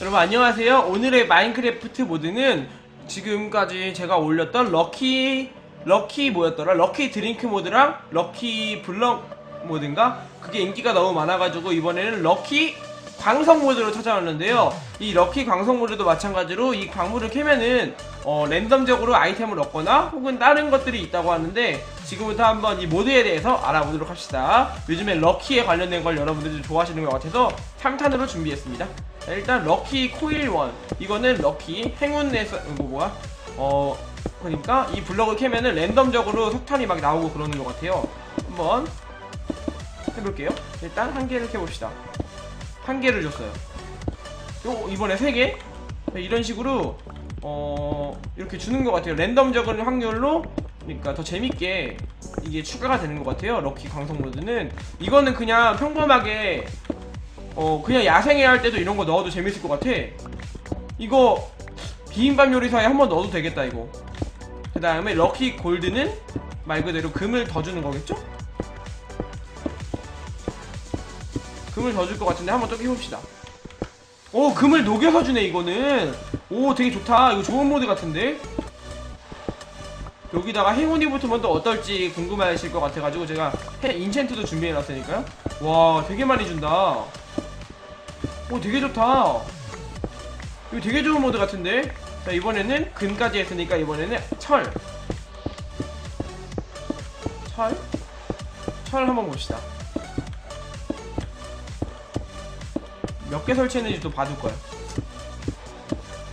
여러분 안녕하세요. 오늘의 마인크래프트 모드는 지금까지 제가 올렸던 럭키 럭키 뭐였더라? 럭키 드링크 모드랑 럭키 블럭 모드인가? 그게 인기가 너무 많아가지고 이번에는 럭키 광석 모드로 찾아왔는데요. 이 럭키 광석 모드도 마찬가지로 이 광물을 캐면은 어, 랜덤적으로 아이템을 얻거나 혹은 다른 것들이 있다고 하는데 지금부터 한번 이 모드에 대해서 알아보도록 합시다. 요즘에 럭키에 관련된 걸 여러분들이 좋아하시는 것 같아서 3탄으로 준비했습니다. 자, 일단 럭키 코일 원 이거는 럭키 행운에서 이거 뭐야? 어 그러니까 이 블럭을 캐면은 랜덤적으로 석탄이 막 나오고 그러는 것 같아요. 한번 해볼게요. 일단 한 개를 캐봅시다. 한 개를 줬어요. 요 이번에 세 개. 네, 이런 식으로 어 이렇게 주는 것 같아요. 랜덤적인 확률로 그러니까 더 재밌게 이게 추가가 되는 것 같아요. 럭키 광석 모드는 이거는 그냥 평범하게 어 그냥 야생에 할 때도 이런 거 넣어도 재밌을 것 같아. 이거 비빔밥 요리사에 한번 넣어도 되겠다 이거. 그 다음에 럭키 골드는 말 그대로 금을 더 주는 거겠죠? 금을 더 줄 것 같은데 한번 또 해봅시다. 오 금을 녹여서 주네 이거는. 오 되게 좋다. 이거 좋은 모드 같은데. 여기다가 행운이 붙으면 또 어떨지 궁금하실 것 같아가지고 제가 해 인챈트도 준비해놨으니까요. 와 되게 많이 준다. 오 되게 좋다. 이거 되게 좋은 모드 같은데. 자 이번에는 금까지 했으니까 이번에는 철. 철? 철 한번 봅시다. 몇 개 설치했는지 또 봐둘 거야.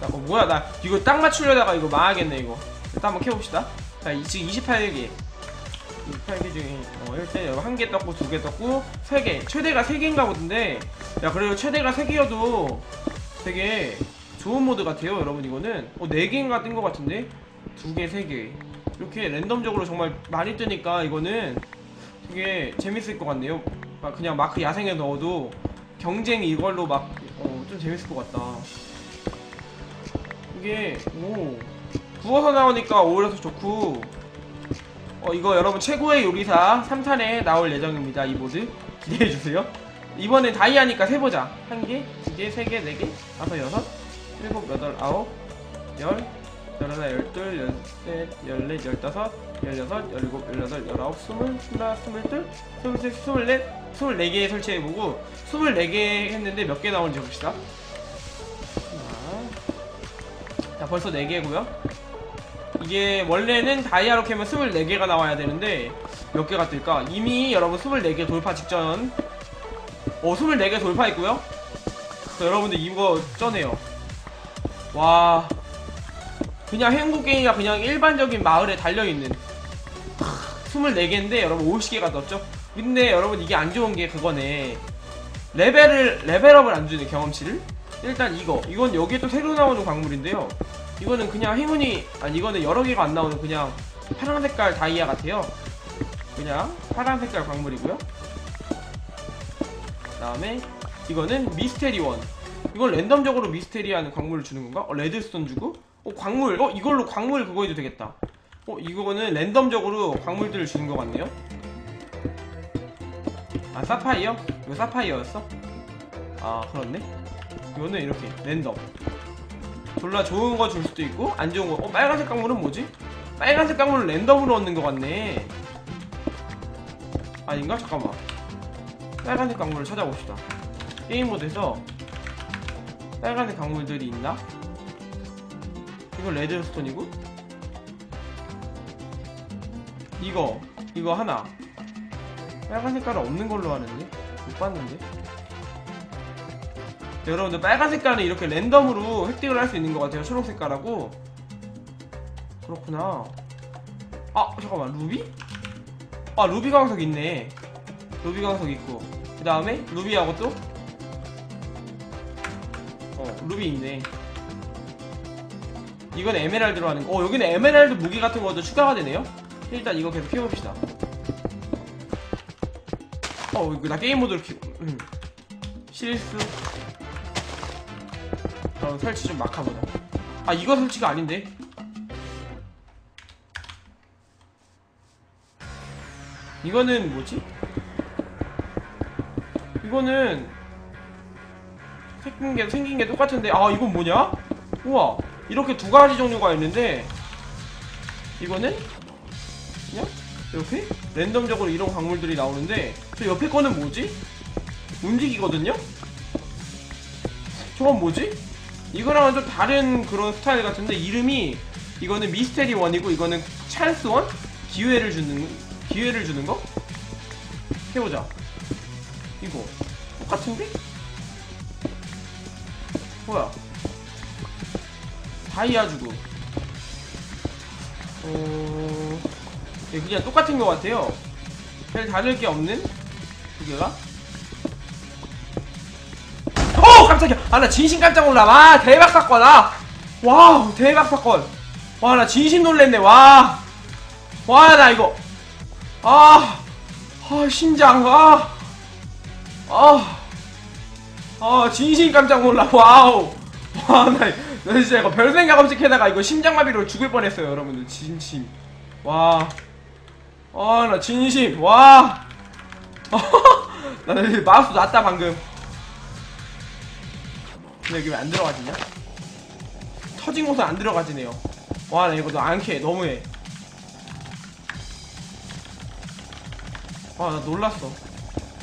자, 어, 뭐야, 나 이거 딱 맞추려다가 이거 망하겠네, 이거. 일단 한번 켜봅시다. 자, 이, 지금 28개. 28개 중에, 어, 일단 한개 떴고, 두 개 떴고, 세 개. 최대가 세 개인가 보던데, 야, 그래도 최대가 세 개여도 되게 좋은 모드 같아요, 여러분, 이거는. 어, 네 개인가 뜬 것 같은데? 두 개, 세 개. 이렇게 랜덤적으로 정말 많이 뜨니까 이거는 되게 재밌을 것 같네요. 막 그냥 마크 야생에 넣어도 경쟁 이걸로 막 어, 좀 재밌을 것 같다. 이게 오 구워서 나오니까 오히려 더 좋고 어 이거 여러분 최고의 요리사 3탄에 나올 예정입니다. 이 모드 기대해 주세요. 이번엔 다이아니까 세 보자. 한 개, 두 개, 세 개, 네 개, 다섯, 여섯, 일곱, 여덟, 아홉, 열, 열하나, 열둘, 열셋, 열넷, 열다섯, 열여섯, 열일곱, 열여덟, 열아홉, 스물, 스물하나, 스물둘, 스물셋, 스물넷, 스물네 개 설치해보고 스물네 개 했는데 몇 개 나오는지 봅시다. 자, 자, 벌써 네 개고요. 이게 원래는 다이아로 캐면 24개가 나와야 되는데 몇 개가 뜰까? 이미 여러분 24개 돌파 직전 어 24개 돌파했고요 자, 여러분들 이거 쩌네요 와 그냥 행복 게임이가 그냥 일반적인 마을에 달려있는 24개인데 여러분 50개가 떴죠? 근데 여러분 이게 안 좋은 게 그거네. 레벨을 레벨업을 안 주네 경험치를. 일단 이거. 이건 여기에 또 새로 나오는 광물인데요. 이거는 그냥 행운이 아니 이거는 여러 개가 안 나오는 그냥 파란 색깔 다이아 같아요. 그냥 파란 색깔 광물이고요. 그 다음에 이거는 미스테리원. 이건 랜덤적으로 미스테리하는 광물을 주는 건가? 어, 레드스톤 주고? 어 광물. 어 이걸로 광물 그거 해도 되겠다. 어 이거는 랜덤적으로 광물들을 주는 것 같네요 아 사파이어? 이거 사파이어였어? 아 그렇네 이거는 이렇게 랜덤 졸라 좋은 거 줄 수도 있고 안 좋은 거. 어 빨간색 강물은 뭐지? 빨간색 강물은 랜덤으로 얻는 것 같네. 아닌가? 잠깐만. 빨간색 강물을 찾아봅시다. 게임 모드에서 빨간색 강물들이 있나? 이거 레드스톤이고 이거 이거 하나 빨간 색깔은 없는 걸로 아는데 못 봤는데 여러분들 빨간 색깔은 이렇게 랜덤으로 획득을 할 수 있는 것 같아요. 초록 색깔하고. 그렇구나. 아, 잠깐만. 루비? 아, 루비 광석 있네. 루비 광석 있고. 그 다음에 루비하고 또? 어, 루비 있네. 이건 에메랄드로 하는 거. 어, 여기는 에메랄드 무기 같은 것도 추가가 되네요. 일단 이거 계속 키워봅시다. 어, 이거 나 게임 모드로 키, 음. 실수. 그럼 설치 좀 막아보자. 아 이거 설치가 아닌데? 이거는 뭐지? 이거는 생긴 게 생긴 게 똑같은데 아 이건 뭐냐? 우와 이렇게 두 가지 종류가 있는데 이거는 그냥 이렇게 랜덤적으로 이런 광물들이 나오는데 저 옆에 거는 뭐지? 움직이거든요? 저건 뭐지? 이거랑은 좀 다른 그런 스타일 같은데 이름이 이거는 미스테리 원이고 이거는 찬스 원? 기회를 주는 기회를 주는 거? 해보자. 이거 똑같은데? 뭐야? 다이아 주고. 어, 예, 그냥 똑같은 것 같아요. 별 다를 게 없는 두 개가. 어 깜짝이야. 아 나 진심 깜짝 놀라. 와 대박 사건. 아 와우 대박 사건. 와 나 진심 놀랬네. 와. 와 나 이거. 아. 아 심장. 아. 아. 아 진심 깜짝 놀라. 와우. 와 나. 나 진짜 이거 별 생각 없이 캐다가 이거 심장마비로 죽을 뻔했어요 여러분들 진심 와 아 나 진심 와 나 마우스 놨다 방금 근데 여기 왜 안 들어가지냐? 터진 곳은 안 들어가지네요. 와, 나 이거 너안 캐. 너무해. 와, 나 놀랐어.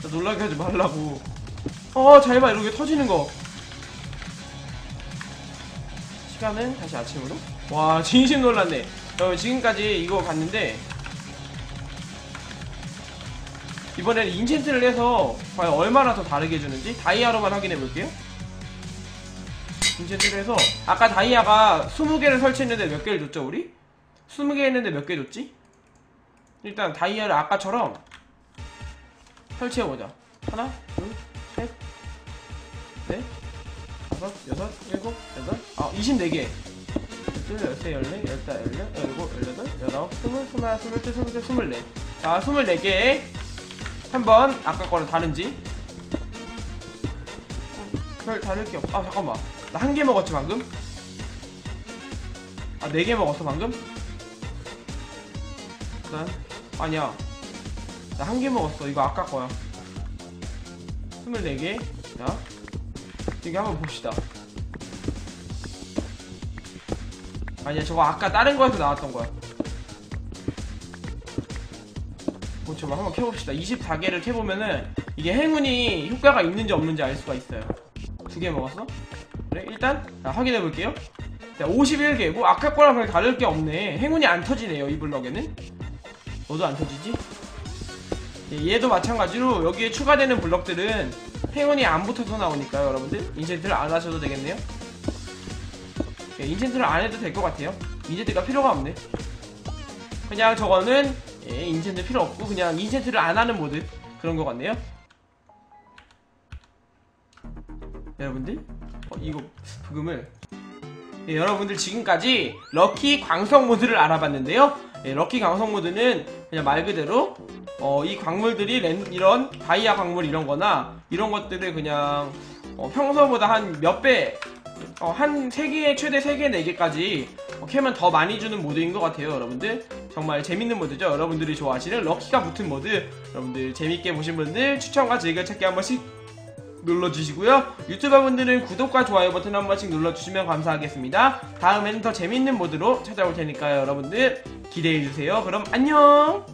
나 놀라게 하지 말라고. 어, 잘 봐. 이렇게 터지는 거. 시간은 다시 아침으로. 와, 진심 놀랐네. 여러분, 지금까지 이거 봤는데, 이번에는 인챈트를 해서 과연 얼마나 더 다르게 해주는지 다이아로만 확인해 볼게요. 인챈트를 해서 아까 다이아가 20개를 설치했는데 몇 개를 줬죠 우리? 20개 했는데 몇 개 줬지? 일단 다이아를 아까처럼 설치해보자 하나 둘 셋 넷 다섯 여섯 일곱 여덟 아 24개 둘, 열세, 열네, 열다, 열여, 열일곱, 열여덟, 열아홉, 스물, 스물하나, 스물둘, 스물셋, 스물넷 자, 24개 한번 아까 거랑 다른지? 별 다를 게 없... 아 잠깐만. 나 한 개 먹었지 방금? 아 네 개 먹었어 방금? 일단 아니야. 나 한 개 먹었어. 이거 아까 거야. 24개. 자 이게 한번 봅시다. 아니야 저거 아까 다른 거에서 나왔던 거야 뭐 저거 한번 켜봅시다. 24개를 켜보면은 이게 행운이 효과가 있는지 없는지 알 수가 있어요. 두 개 먹었어? 그래 일단 자, 확인해 볼게요. 자 51개 뭐 아까 거랑 그렇게 다를 게 없네. 행운이 안 터지네요 이 블럭에는. 너도 안 터지지? 예, 얘도 마찬가지로 여기에 추가되는 블럭들은 행운이 안 붙어서 나오니까요 여러분들. 인챈트를 안 하셔도 되겠네요. 예, 인챈트를 안 해도 될 것 같아요. 인챈트가 필요가 없네. 그냥 저거는 예, 인챈트 필요 없고 그냥 인챈트를 안 하는 모드. 그런 것 같네요. 여러분들 어, 이거 부금을. 예, 여러분들 지금까지 럭키 광석 모드를 알아봤는데요. 예, 럭키 광석 모드는 그냥 말 그대로 어, 이 광물들이 랜, 이런 다이아 광물 이런 거나 이런 것들을 그냥 어, 평소보다 한 몇 배, 어, 한 3개, 최대 3개, 4개까지 어, 캐면 더 많이 주는 모드인 것 같아요, 여러분들. 정말 재밌는 모드죠. 여러분들이 좋아하시는 럭키가 붙은 모드. 여러분들 재밌게 보신 분들 추천과 즐겨찾기 한 번씩 눌러주시고요. 유튜버 분들은 구독과 좋아요 버튼 한 번씩 눌러주시면 감사하겠습니다. 다음에는 더 재밌는 모드로 찾아올 테니까요, 여러분들 기대해주세요. 그럼 안녕!